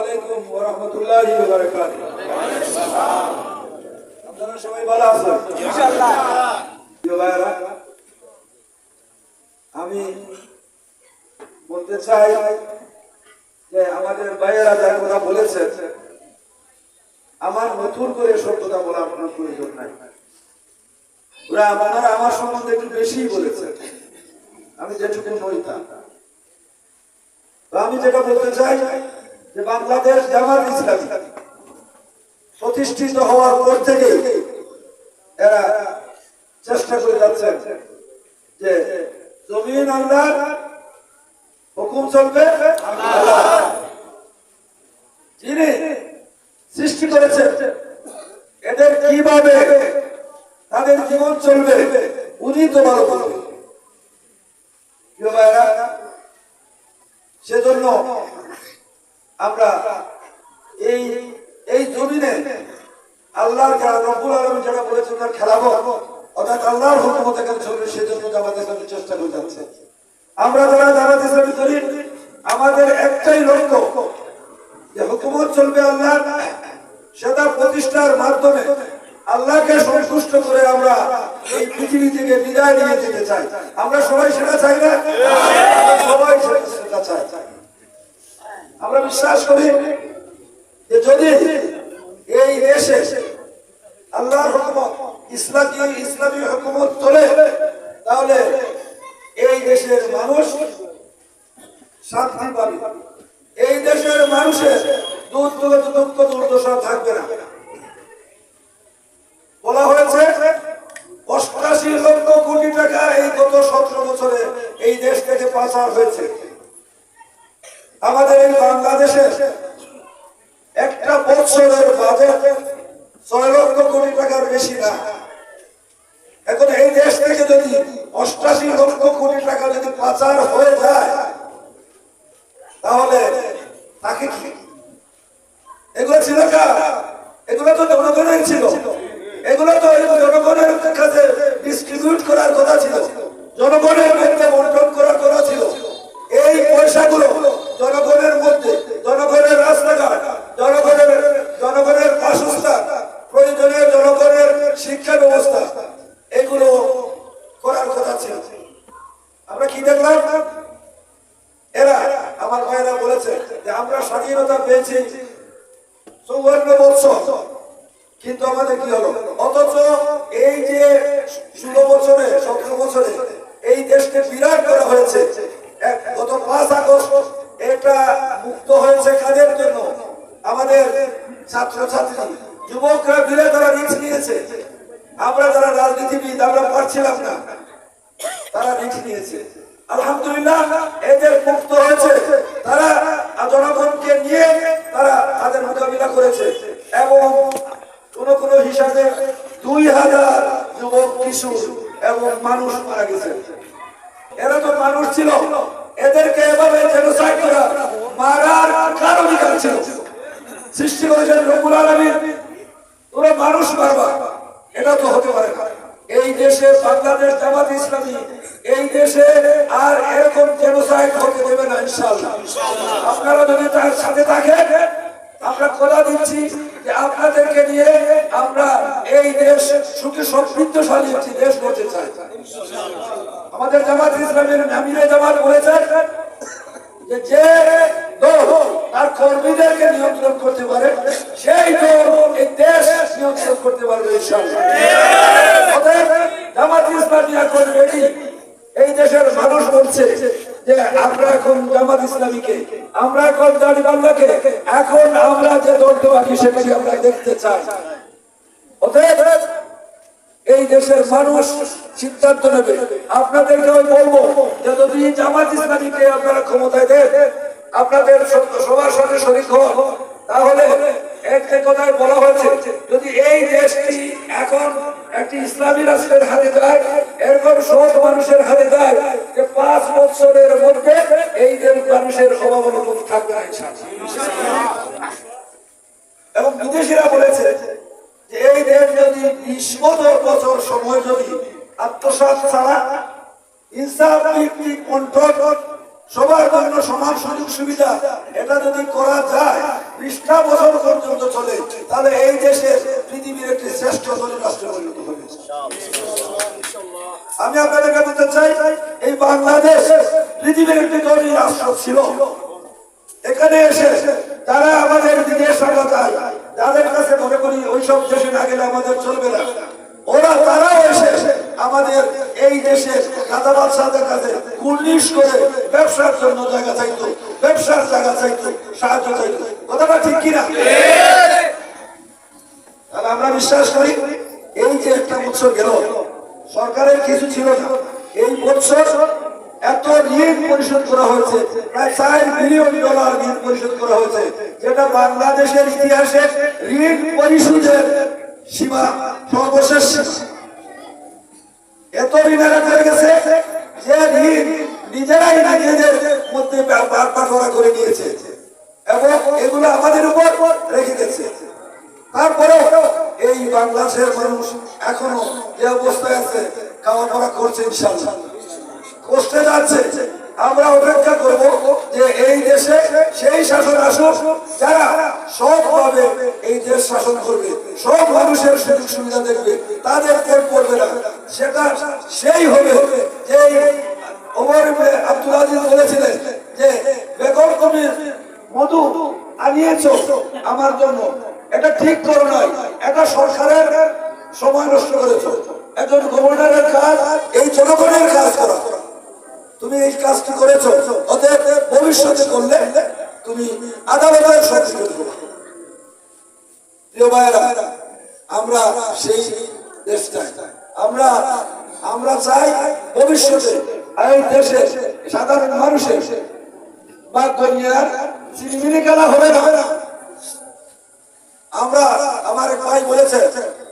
আলাইকুম ওয়া রাহমাতুল্লাহি ওয়া বারাকাতুহু আপনারা সবাই ভালো আছেন? ইনশাআল্লাহ। ভাইরা আমি বলতে চাই যে আমাদের ভাইয়েরা যা কথা বলেছেন আমার নতুন করে সত্যতা বলা কোনো প্রয়োজন নাই। ওরা আপনারা আমার সম্বন্ধে একটু বেশি বলেছেন। আমি যেটুকু নই তা আমি যেটা বলতে চাই যে বাংলাদেশ জামাত ইসলামী প্রতিষ্ঠিত হওয়ার পর থেকে এরা চেষ্টা করে যাচ্ছেন যে জমিন আল্লাহ হুকুম চলবে আল্লাহ যিনি সৃষ্টি করেছেন এদের কীভাবে তাদের জীবন চলবে উনি তো ভালো বলবেন প্রিয় ভাইরা, সেজন্য আমরা এই এই জমিনে আল্লাহর যারা রব্বুল আলম বলেছেন খেলাবো অর্থাৎ আল্লাহর হুকুমত এখানে চলবে সেজন্য আমাদের কাছে চেষ্টা করে যাচ্ছে? আমরা যারা জামাত ইসলামী করি, আমাদের একটাই লক্ষ্য যে হুকুমত চলবে আল্লাহ সেটা প্রতিষ্ঠার মাধ্যমে আল্লাহকে সন্তুষ্ট করে আমরা এই পৃথিবী থেকে বিদায় নিয়ে যেতে চাই। আমরা সবাই সেটা চাই না? সবাই সেটা চাই। আমরা বিশ্বাস করি যে যদি এই দেশে আল্লাহর হুকুমত ইসলামী ইসলামী হুকুমত চলে তাহলে এই দেশের মানুষ শান্তি পাবে এই দেশের মানুষের দুধ দুঃখ দুঃখ দুর্দশা থাকবে না বলা হয়েছে অষ্টাশি লক্ষ কোটি টাকা এই গত সতেরো বছরে এই দেশ থেকে পাচার হয়েছে আমাদের এই বাংলাদেশের একটা বছরের বাজেট ছয় লক্ষ কোটি টাকার বেশি না এখন এই দেশ থেকে যদি অষ্টাশি লক্ষ কোটি টাকা যদি পাচার হয়ে যায় তাহলে তাকে কি এগুলো ছিল কার এগুলো তো জনগণের ছিল এগুলো তো এই জনগণের কাছে ডিস্ট্রিবিউট করার কথা ছিল জনগণের মধ্যে বন্টন করার কথা ছিল এই পয়সাগুলো জনগণের মধ্যে জনগণের রাস্তাঘাট জনগণের জনগণের বাসস্থান প্রয়োজনীয় জনগণের শিক্ষা ব্যবস্থা এগুলো করার কথা ছিল আমরা কি দেখলাম এরা আমার ভাইরা বলেছে যে আমরা স্বাধীনতা পেয়েছি চৌবান্ন বছর। কিন্তু আমাদের কি হলো? অথচ এই যে ষোলো বছরে, সতেরো বছরে এই দেশকে বিরাট করা হয়েছে। গত পাঁচ আগস্ট এটা মুক্ত হয়েছে কাদের জন্য? আমাদের ছাত্র ছাত্রী যুবকরা বিরাট তারা রিক্স নিয়েছে। আমরা যারা রাজনীতিবিদ, আমরা পারছিলাম না। তারা রিস্ক নিয়েছে। আলহামদুলিল্লাহ, এদের মুক্ত হয়েছে। তারা জনগণকে নিয়ে তারা তাদের মোকাবিলা করেছে। এবং কোন কোন হিসাবে দুই হাজার যুবক কিশোর এবং মানুষ মারা গেছে। এরা তো মানুষ ছিল। এদেরকে এভাবে জেনোসাইড করা, মারার কার অধিকার ছিল। সৃষ্টি করেছেন রবুল আলমী তোরা মানুষ মারবা। এটা তো হতে পারে না। এই দেশে বাংলাদেশ জামাত ইসলামী এই দেশে আর এরকম জেনোসাইড হতে দেবে না, ইনশাআল্লাহ। আপনারা যদি তার সাথে থাকেন, আমরা কথা দিচ্ছি যে আপনাদেরকে নিয়ে আমরা এই দেশ সুখী, সমৃদ্ধশালী একটি দেশ করতে চাই। আমাদের জামাত ইসলামের আমিরে জামাত বলেছেন যে যে দল তার কর্মীদেরকে নিয়ন্ত্রণ করতে পারে, সেই দল এই দেশ নিয়ন্ত্রণ করতে পারবে, ইনশাআল্লাহ। জামাত ইসলামী এখন রেডি এই দেশের মানুষ বলছে যে আমরা এখন জামাত ইসলামীকে, আমরা এখন দাড়িপাল্লাকে এখন আমরা যে দলটা বাকি সেটাকে আমরা দেখতে চাই। অতএব এই দেশের মানুষ সিদ্ধান্ত নেবে। আপনাদেরকে আমি বলব যে যদি জামাত ইসলামীকে আপনারা ক্ষমতায় দেন, আপনাদের সবার সাথে শরিক হন, তাহলে কথায় বলা যদি এই দেশটি এখন একটি মানুষের হাতে যায় পাঁচ বছরের এবং বিদেশিরা বলেছে যে এই দেশ যদি বিশ বছর সময় যদি আত্মসাত ছাড়া ইনসাফ ভিত্তিক সবার জন্য সমান সুযোগ সুবিধা এটা যদি করা যায় বিশটা বছর পর্যন্ত চলে। তাহলে এই দেশের পৃথিবীর একটি শ্রেষ্ঠ ধনী রাষ্ট্রে পরিণত হবে আমি আপনাদেরকে বলতে চাই, এই বাংলাদেশ পৃথিবীর একটি ধনী রাষ্ট্র ছিল। এখানে এসে তারা আমাদের বিদেশ সরকার যাদের কাছে মনে করি ওইসব দেশে না গেলে আমাদের চলবে না। ওরা, তারাও এসে আমাদের এই দেশে দাদা কাছে কুর্নিশ করে ব্যবসার জন্য জায়গা চাইতো। ব্যবসার জায়গা চাইতো, সাহায্য চাইতো। কথাটা ঠিক কিনা? তাহলে আমরা বিশ্বাস করি এই যে একটা বছর গেল সরকারের কিছু ছিল না। এই বছর এত ঋণ পরিশোধ করা হয়েছে প্রায় চার বিলিয়ন ডলার ঋণ পরিশোধ করা হয়েছে যেটা বাংলাদেশের ইতিহাসে ঋণ পরিশোধের সীমা সর্বশেষ এত ঋণেরা হয়ে গেছে যে ঋণ নিজেরাই নিজেদের মধ্যে বাটোয়ারা করে নিয়েছে। এবং এগুলো আমাদের উপর রেখে গেছে তারপরেও এই বাংলাদেশের মানুষ এখনও যে অবস্থায় আছে খাওয়া পড়া করছে ইনশাল্লাহ কষ্টে যাচ্ছে। আমরা অপেক্ষা করব যে এই দেশে সেই শাসন আসুক, যারা সবভাবে এই দেশ শাসন করবে, সব মানুষের সুযোগ সুবিধা দেখবে, তাদের কোন করবে না। সেটা সেই হবে যে ওমর আব্দুল আজিজ বলেছিলেন যে, বেগম তুমি মধু আনিয়েছো আমার জন্য। এটা ঠিক করো নয় এটা সরকারের সময় নষ্ট করেছ। একজন গভর্নরের কাজ, এই জনগণের কাজ করা। তুমি এই কাজটি করেছ, অতএব ভবিষ্যতে করলে তুমি আদালতের সংস্কৃতি প্রিয় ভাইয়েরা, আমরা সেই দেশটাই। আমরা আমরা চাই ভবিষ্যতে এই দেশে সাধারণ মানুষের বা দুনিয়ার চিনিমিনি খেলা হবে না আমরা, আমার ভাই বলেছে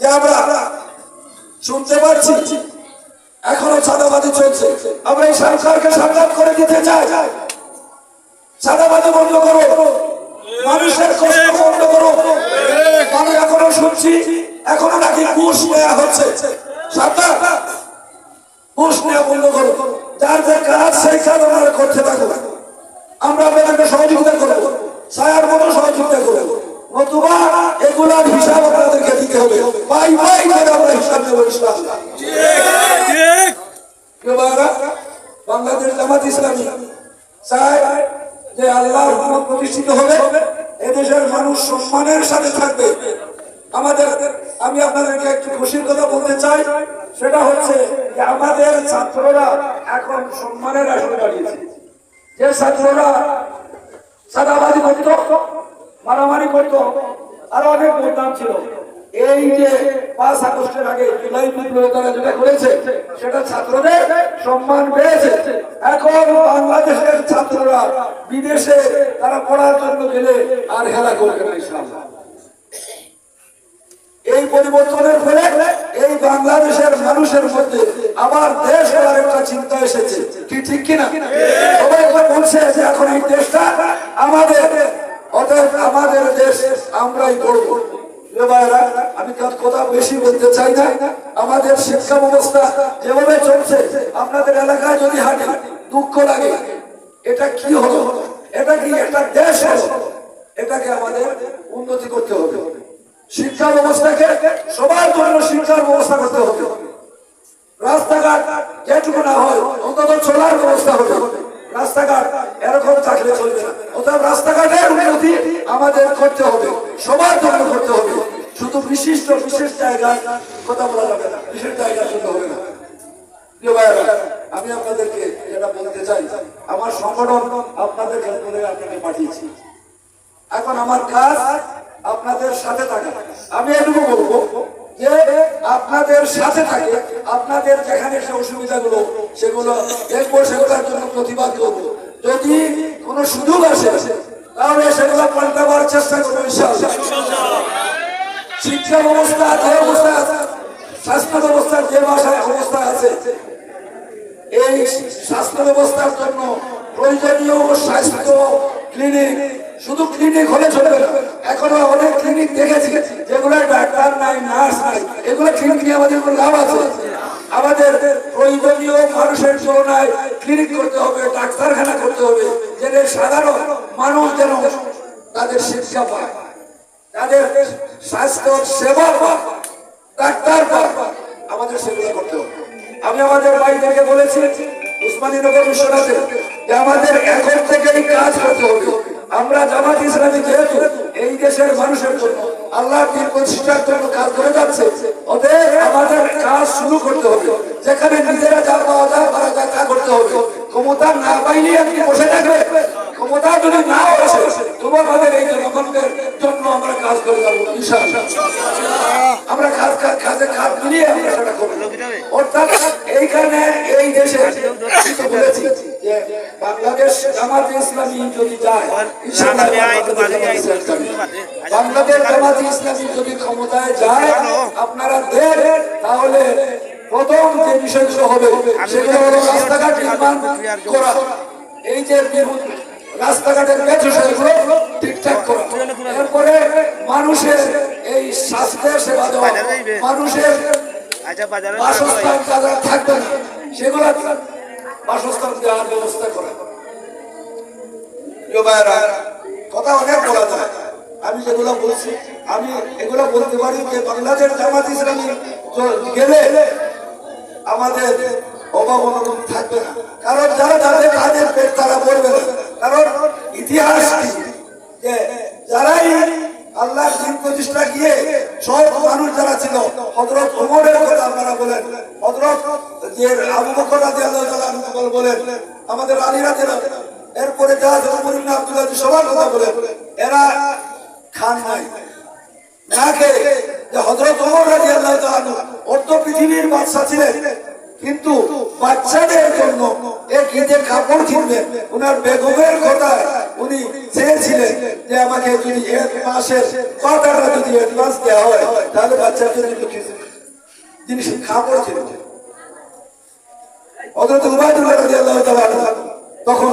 যে আমরা, শুনতে পাচ্ছি এখনও চাঁদাবাজি চলছে। আমরা এই সরকারকে সাক্ষাৎ করে দিতে চাই। চাঁদাবাজি বন্ধ করো। মানুষের কষ্ট বন্ধ করো। আমি এখনও শুনছি, এখনও নাকি ঘুষ নেওয়া হচ্ছে। সরকার ঘুষ নেওয়া বন্ধ করো। যার যে কাজ, সেই কাজ আমরা করতে থাকো আমরা আপনাদেরকে সহযোগিতা করব। ছায়ার মতো সহযোগিতা করব। নতুবা এগুলার হিসাব আপনাদেরকে দিতে হবে। পাই করে আমরা হিসাব এদেশের মানুষ সম্মানের সাথে থাকবে। আমাদের, আমি আপনাদেরকে একটু খুশির কথা বলতে চাই, সেটা হচ্ছে যে আমাদের ছাত্ররা এখন সম্মানের আসনে দাঁড়িয়েছে যে ছাত্ররা সাদাবাজি করত, মারামারি করত, আরও অনেক বদনাম ছিল। এই যে পাঁচ আগস্টের আগে জুলাই বিপ্লবে তারা যেটা করেছে, সেটা ছাত্রদের সম্মান পেয়েছে। এখন বাংলাদেশের ছাত্ররা বিদেশে তারা পড়ার জন্য গেলে আর হেলা করবে না ইসলাম। এই পরিবর্তনের ফলে এই বাংলাদেশের মানুষের মধ্যে আবার দেশ গড়ার একটা চিন্তা এসেছে। কি ঠিক কিনা? সবাই একবার বলছে যে এখন এই দেশটা আমাদের, অতএব আমাদের দেশ আমরাই করব আমি তার কথা বেশি বলতে চাই না। আমাদের শিক্ষা ব্যবস্থা যেভাবে চলছে, আপনাদের এলাকায় যদি হাঁটি, দুঃখ লাগে। এটা কি হলো? এটা কি একটা দেশ হলো? এটাকে আমাদের শিক্ষা ব্যবস্থাকে সবার জন্য শিক্ষার ব্যবস্থা করতে হবে। রাস্তাঘাট যেটুকু না হয় অন্তত চলার ব্যবস্থা করতে হবে। সবার হবে। শুধু বিশিষ্ট কথা বলা যাবে না, বিশেষ না। আমি আপনাদেরকে যেটা বলতে চাই, আমার সংগঠন আপনাদের আপনাকে পাঠিয়েছি। এখন আমার কাজ আপনাদের সাথে থাকে। আমি এটুকু বলব যে আপনাদের সাথে থাকে, আপনাদের যেখানে সে অসুবিধাগুলো, সেগুলো দেখব, সেগুলোর জন্য প্রতিবাদ করব। যদি কোনো সুযোগ আসে, তাহলে সেগুলো পাল্টাবার চেষ্টা করব শিক্ষা ব্যবস্থা, যে অবস্থা স্বাস্থ্য ব্যবস্থার যে ভাষায় অবস্থা আছে, এই স্বাস্থ্য ব্যবস্থার জন্য প্রয়োজনীয় স্বাস্থ্য ক্লিনিক শুধু ক্লিনিক হলে চলবে না। এখনও অনেক ক্লিনিক দেখেছি যেগুলো ডাক্তার নাই নার্স নাই। এগুলো ক্লিনিক নিয়ে আমাদের লাভ আছে? আমাদের প্রয়োজনীয় মানুষের তুলনায় ক্লিনিক করতে হবে, ডাক্তারখানা করতে হবে, যেন সাধারণ মানুষ যেন তাদের শিক্ষা পায়, তাদের স্বাস্থ্য সেবা পায়, ডাক্তার পায়, আমাদের সেগুলো করতে হবে। আমি আমাদের বাড়িটাকে বলেছি, উসমানীনগর বিশ্বনাথে, যে আমাদের এখন থেকেই কাজ করতে হবে। আমরা জামাত ইসলামী যেহেতু এই দেশের মানুষের জন্য আল্লাহ প্রতিষ্ঠার জন্য কাজ করে যাচ্ছে ওদের আমাদের কাজ শুরু করতে হবে। যেখানে নিজেরা যা পাওয়া যায় পারা যায় তা করতে হবে। ক্ষমতা না পাইলে আপনি বসে থাকবে ক্ষমতা যদি না আসে তোমার আমাদের এই জনগণের জন্য আমরা কাজ করে যাব আমরা কাজ কাজ কাজে মিলিয়ে আমরা সেটা করব। অর্থাৎ এইখানে এই দেশে বলেছি বাংলাদেশ জামাতে ইসলামী যদি যায় বাংলাদেশ জামাতে ইসলামী যদি ক্ষমতায় যায় আপনারা দেন তাহলে প্রথম যে বিষয়গুলো হবে সেগুলো হলো রাস্তাঘাট নির্মাণ করা। এই যে রাস্তাঘাটের সেগুলো ঠিকঠাক করা। এরপরে মানুষের এই স্বাস্থ্যের সেবা দেওয়া মানুষের আচ্ছা বাসস্থান যারা থাকবে সেগুলো বাসস্থান দেওয়ার ব্যবস্থা করা। কথা অনেক বলা যায়। আমি যেগুলো বলছি, আমি এগুলো বলতে পারি যে বাংলাদেশ জামাত ইসলামী গেলে আমাদের অভাব অনটন আল্লাহ দিন গিয়ে সব মানুষ যারা ছিল হজরত ওমরের কথা আপনারা বলেন হজরত যে আবু বকর এরপরে যা কিন্তু বাচ্চাদের জন্য ঈদের কাপড় কিনবেন ওনার বেগমের কথা উনি চেয়েছিলেন যে আমাকে যদি এক মাসের কথাটা যদি অ্যাডভান্স দেওয়া হয়, তাহলে বাচ্চাদের জন্য কাপড় কিনবেন তখন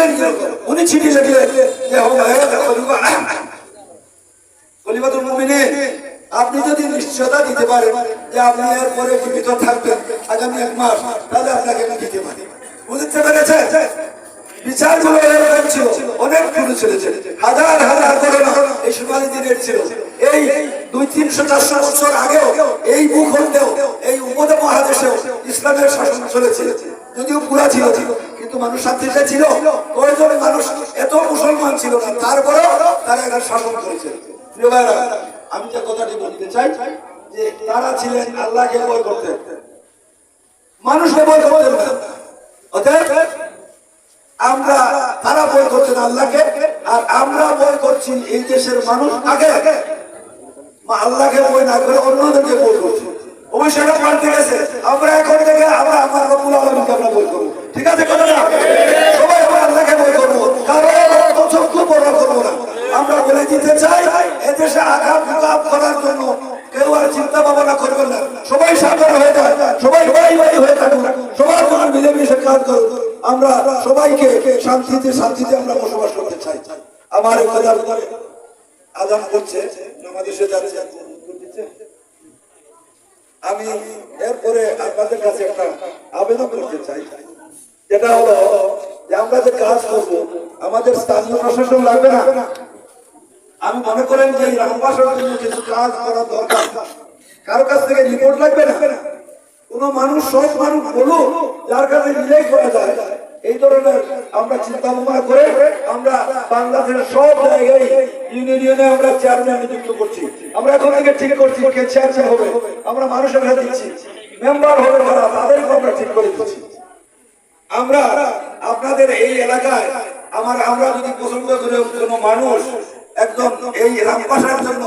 না দিবেন কি রকম? উনি খলিফাতুল মুমিনিন, আপনি যদি নিশ্চয়তা দিতে পারেন যে আপনি এর পরে জীবিত থাকবেন আগামী এক মাস, তাহলে আপনাকে আমি দিতে পারি। বুঝতে পেরেছেন বিচারগুলো ছিল এই দুই, তিনশো, চারশো এই ভূখণ্ডেও, এই উপদ মহাদেশেও ইসলামের চলেছে। যদিও পুরা ছিল। কিন্তু মানুষ শান্তিতে ছিল কয়জন মানুষ এত মুসলমান ছিল না, তারপরেও তারা এখানে শাসন করেছে আমি যে কথাটি বলতে চাই, যে তারা ছিলেন আল্লাহকে ভয় করতেন। মানুষকে করতেন অতএব আমরা, তারা বই করছেন আল্লাহকে, আর আমরা বই করছি এই দেশের মানুষ আগে। আল্লাহকে বই না করে অন্যদেরকে বই করছি। অবশ্যই এটা পাল্টে গেছে। আমরা এখন থেকে, আমরা আমার রব্বুল আলমীকে আমরা বই করব। ঠিক আছে, কথা না। সবাই আমরা আল্লাহকে বই করব। কারণ চক্ষু বড় করব না। আমরা বলে দিতে চাই, এদেশে আঘাত আঘাত করার জন্য কেউ আর চিন্তা ভাবনা করবেন না। সবাই সাধারণ হয়ে যায় সবাই ভাই ভাই হয়ে থাকুন। সবার জন্য মিলেমিশে কাজ করুন। আমরা সবাইকে শান্তিতে শান্তিতে আমরা বসবাস করতে চাই। আমার কথা আদান করছে আমাদের যাচ্ছে। আমি এরপরে আপনাদের কাছে একটা আবেদন করতে চাই। যেটা হলো যে আমরা যে কাজ করব, আমাদের স্থানীয় প্রশাসন লাগবে না? আমি মনে করেন যে এই জন্য কিছু কাজ করা দরকার। কারও কাছ থেকে রিপোর্ট লাগবে না? কোন মানুষ সব মানুষ বলুক, যার কাছে রিলেই করা যায়। এই ধরনের আমরা চিন্তা ভাবনা করে আমরা বাংলাদেশের সব জায়গায় ইউনিয়নে আমরা চেয়ারম্যান নিযুক্ত করছি। আমরা এখন থেকে ঠিক করছি চেয়ারম্যান হবে। আমরা মানুষের কাছে দিচ্ছি। মেম্বার হবে যারা তাদেরকে আমরা ঠিক করে দিচ্ছি। আমরা আপনাদের এই এলাকায়, আমার আমরা যদি পছন্দ করে কোনো মানুষ একদম এই রামপাশার জন্য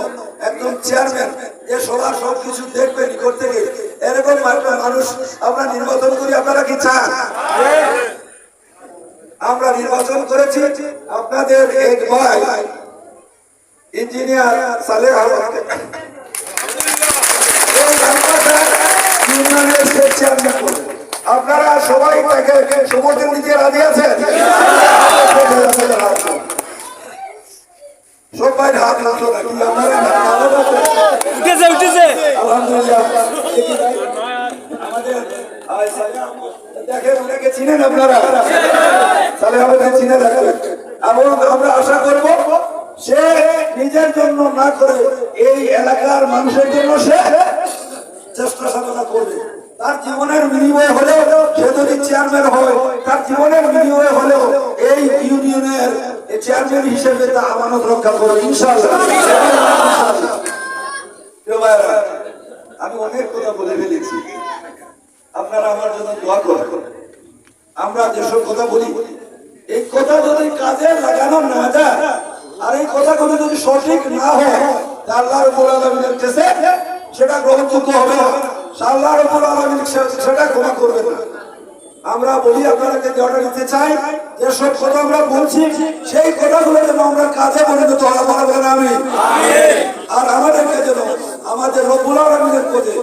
একদম চেয়ারম্যান যে সবার সব কিছু দেখবে নিকট থেকে এরকম মানুষ আমরা নির্বাচন করি, আপনারা কি চান আমরা নির্বাচন করেছি, আপনাদের এক ভাই, ইঞ্জিনিয়ার স্টেট চেয়ারম্যান করবেন। আপনারা সবাই তাকে সমর্থন দিতে রাজি আছেন? সবাই হাত নাচো নাকি আপনারা উঠেছে উঠেছে। আলহামদুলিল্লাহ আমাদের আয় সালেহ আহমদ, দেখেন ওনাকে চিনেন আপনারা। সালেহ আহমদকে চিনে রাখবেন এবং আমরা আশা করব সে নিজের জন্য না করে এই এলাকার মানুষের জন্য সে চেষ্টা সাধনা করবে। তার জীবনের বিনিময় হলেও সে যদি চেয়ারম্যান হয় তার জীবনের বিনিময় হলেও এই ইউনিয়নের চেয়ারম্যান হিসেবে তা আমানত রক্ষা করবে ভাইরা, আমি অনেক কথা বলে ফেলেছি। আপনারা আমার জন্য দোয়া করবেন আমরা যেসব কথা বলি এই কথা যদি কাজে লাগানো না যায় আর এই কথাগুলো যদি সঠিক না হয় তা আল্লাহর উপর সেটা গ্রহণযোগ্য হবে না। আল্লাহর উপর আলমিন সেটা ক্ষমা করবে না। আমরা বলি আপনাদেরকে যেটা নিতে চাই যেসব কথা আমরা বলছি, সেই কথাগুলো যেন আমরা কাজে পরিণত হওয়া পারবেন আমি আর আমাদেরকে যেন, আমাদের রব্বুল আলমিনের পদে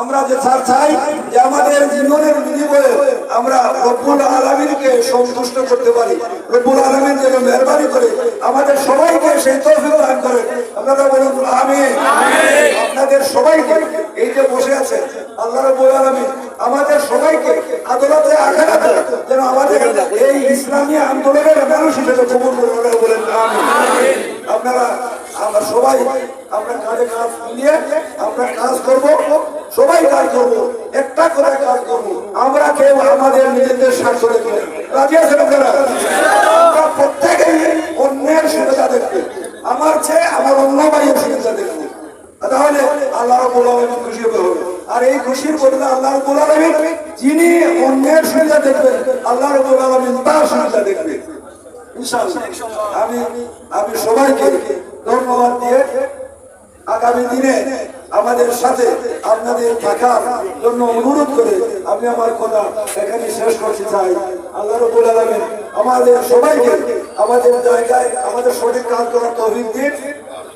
আমরা যে ছাড় চাই, যে আমাদের জীবনের বিনিময়ে আমরা রব্বুল আলমিনকে সন্তুষ্ট করতে পারি। রব্বুল আলমিন যেন মেহরবানি করে আমাদের সবাইকে সেই তৌফিক দান করেন আপনারা বলুন আমি আপনাদের সবাইকে এই যে বসে আছেন আল্লাহ রব্বুল আলমিন আমাদের সবাইকে আদালতে আঘাত যেন আমাদের এই ইসলামী আন্দোলনের মানুষ হিসেবে কবুল করে ওরা বলেন আমি আপনারা আমরা সবাই আমরা কাজে কাজ মিলিয়ে আমরা কাজ করব সবাই কাজ করব একটা করে কাজ করব আমরা কেউ আমাদের নিজেদের স্বার্থ দেখবে রাজি আছেন আপনারা আমরা প্রত্যেকেই অন্যের সুবিধা দেখবে আমার চেয়ে আমার অন্য ভাইয়ের সুবিধা দেখবে তাহলে আল্লাহ আমি সবাইকে ধন্যবাদ দিয়ে আগামী দিনে আমাদের সাথে আপনাদের থাকার জন্য অনুরোধ করে আমি আমার কথা এখানে শেষ করতে চাই। আল্লাহ রবুল আলমিন আমাদের সবাইকে আমাদের জায়গায়, আমাদের সঠিক কাজ করার তৌফিক দিন।